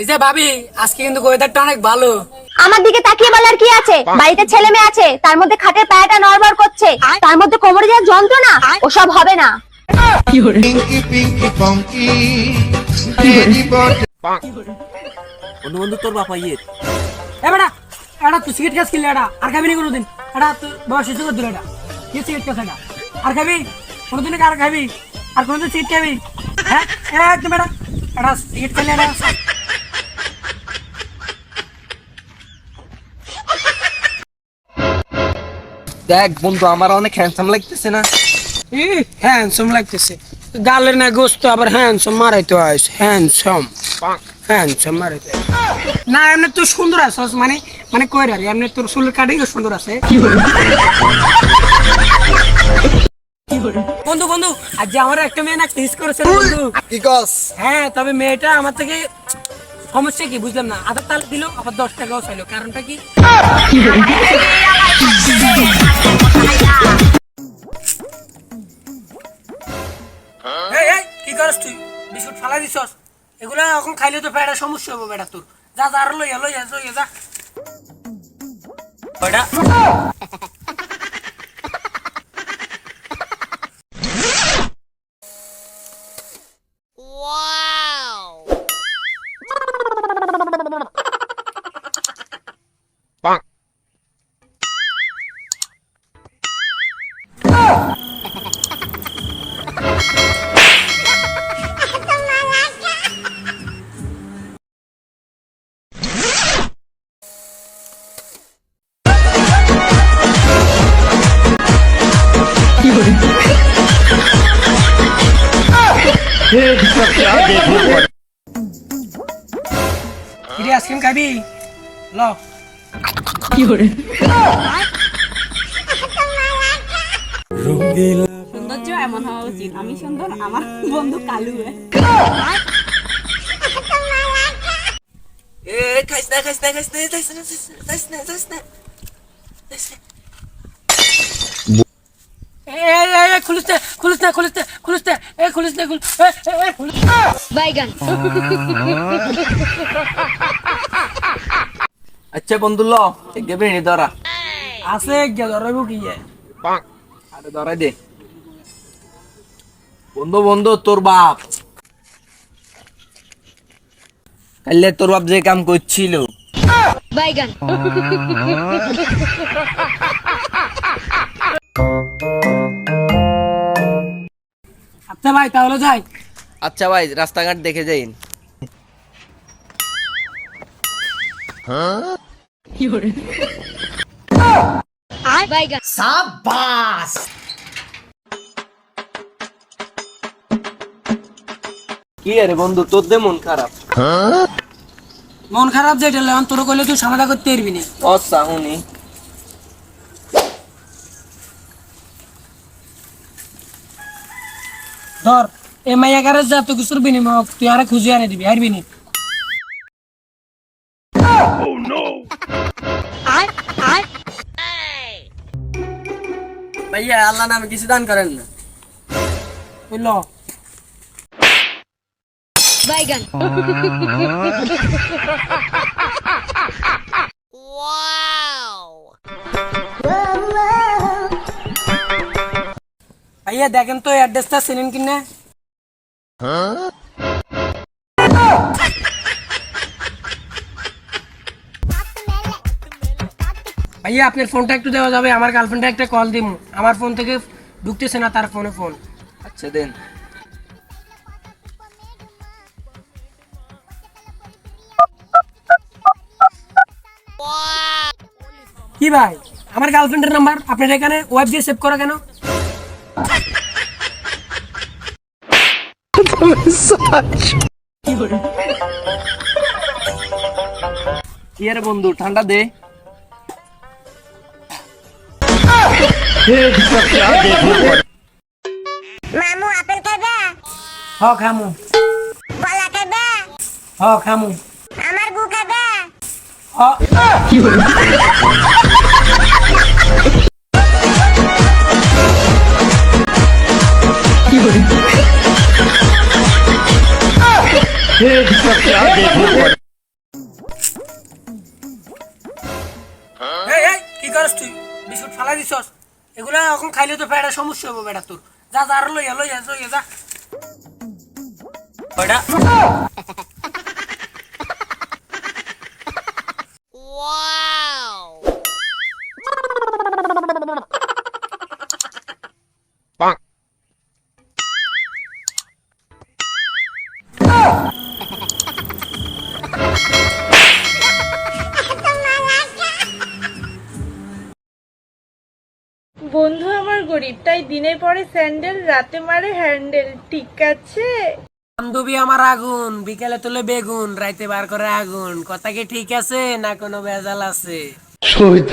এই যে ভাবি আজকে কিন্তু ওয়েদারটা অনেক ভালো। আমার দিকে তাকিয়ে বলার কি আছে? বাড়িতে ছেলে মেয়ে আছে তার মধ্যে খাটের পায়াটা নড়বড় করছে তার মধ্যে কোমরে যা যন্ত্রণা ওসব হবে না. বন্ধু বন্ধু তোর বাপা ইয়ে। এ বেটা এটা তুই সিগারেট খাস কিনলে এটা আর খাবি নি কোনোদিন? এটা তুই বয়স শেষ করে দিল এটা কি সিগারেট খাস এটা? আর খাবি? কোনোদিন আর খাবি? আর কোনোদিন সিগারেট খাবি? হ্যাঁ? একদম এটা এটা সিগারেট খেলে এটা দেখ বন্ধু আমার অনেক হ্যান্ডসাম লাগতেছে না। হ্যান্ডসম লাগতেছে। গালের না গোস্ত আবার হ্যান্ডসম মারাইতে হয় হ্যান্ডসম হ্যান্ডসম মারাইতে না এমনি তুই সুন্দর আছিস মানে মানে কই রে এমনি তোর চুলের কাটিং সুন্দর আছে। বন্ধু বন্ধু আজ যে আমার একটা মেয়ে না কিস করেছে বন্ধু। কি কস? হ্যাঁ তবে মেয়েটা আমার থেকে সমস্যা কি বুঝলাম না। আধার তাল দিল আবার দশ টাকাও চাইলো। কারণটা কি? এই, এই, কি করস তুই? বিস্কুট ফালাই দিছস? এগুলা এখন খাইলে তো পেটের সমস্যা হবে বেটা তোর। যা যা আর লইয়া লইয়া যা। কিরে আইসক্রিম খাবি? ল। সৌন্দর্য এমন হওয়া উচিত। আমি সুন্দর আমার বন্ধু কালু এ। খাইস না খাইস না খাইস না খাইস না খাইস না খাইস না খাইস না। এই এই এই খুলিস দে খুলিস দে খুলিস দে খুলিস দে এই খুলিস দে খুল এই এই, এই খুলিস বাইগান। আচ্ছা বন্ধু ল ধরা। আছে কি? আরে ধরাই দে। বন্ধু বন্ধু তোর বাপ। কাল্লে তোর বাপ যে কাম করছিল। বাইগান। আচ্ছা ভাই তাহলে যাই। আচ্ছা ভাই রাস্তাঘাট দেখে যাইন। বাইগান। কি আরে বন্ধু তোর দে মন খারাপ? মন খারাপ যেটা লেন তোর কইলে তুই সমাধা করতে পারবি না। অসা হুনি ধর এই মাইয়া কারে যা তো কিছুর বিনিময় তুই আরে খুঁজে আনে দিবি হারবি না। ভাইয়া আল্লাহ নামে কিছু দান করেন না। বুঝল? বাইগান। ভাইয়া দেখেন তো অ্যাড্রেসটা চিনেন কিনা। ভাইয়া আপনার ফোনটা একটু দেওয়া যাবে আমার গার্লফ্রেন্ডে একটা কল দিম। আমার ফোন থেকে ঢুকতেছে না তার ফোনে ফোন আচ্ছা দেন। কি ভাই? আমার গার্লফ্রেন্ডের নাম্বার আপনার এখানে ওয়েব দিয়ে সেভ করা কেন? কি আরে বন্ধু ঠান্ডা দে। মামু আপেল খাবে হ খামু। কলা খাবে হ খামু। কি করস তুই? বিস্কুট ফালাই দিছস? এগুলা এখন খাইলে তো সমস্যা হবে বেড়া তোর। যা যা আর লইয়া লইয়া যা। ওইটা বন্ধু আমার গরিব তাই দিনে পরে স্যান্ডেল রাতে মারে হ্যান্ডেল ঠিক আছে? বান্ধবী আমার আগুন বিকেলে তুলে বেগুন রাইতে বার করে আগুন। কথা কি ঠিক আছে না কোনো বেজাল আছে? শহীদ